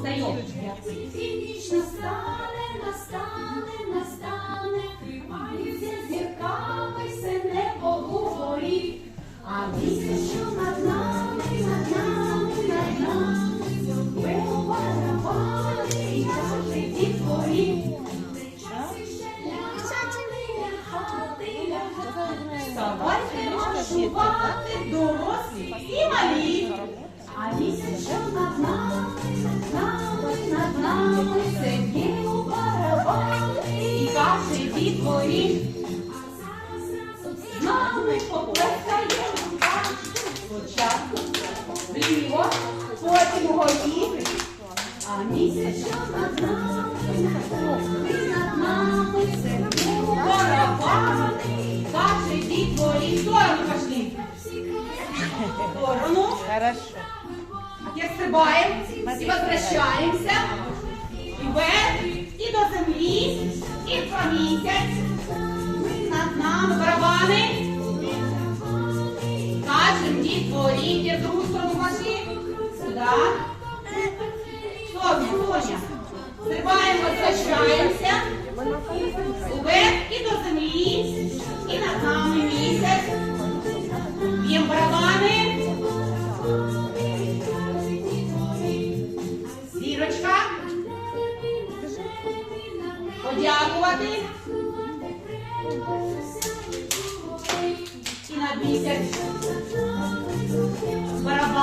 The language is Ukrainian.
Встаємо. Ніч настане, настане, настане, Тримаються зірками все небо угорі, а місяць, що над нами, над нами, над нами, Зробив барабани і каже дітворі. Давайте маршувати дорослі з нами поплескаємо так. спочатку вліво, потім угорі. А місяць, що над нами, над над нами, Сидів у Барабани, каже дітворі, в сторону пошли. Сторону. Хорошо. А теперь стрибаем и возвращаемся. И вверх, и до землі, і по місяць. Дітворіння, другу сторону маші. Сюди. Соня, Соня. Стрибаємо, звичаємося. Уверх і до землі. І ногами місяць. Б'ємо барабани. Зірочка. Подякувати. І на місяць. Vamos para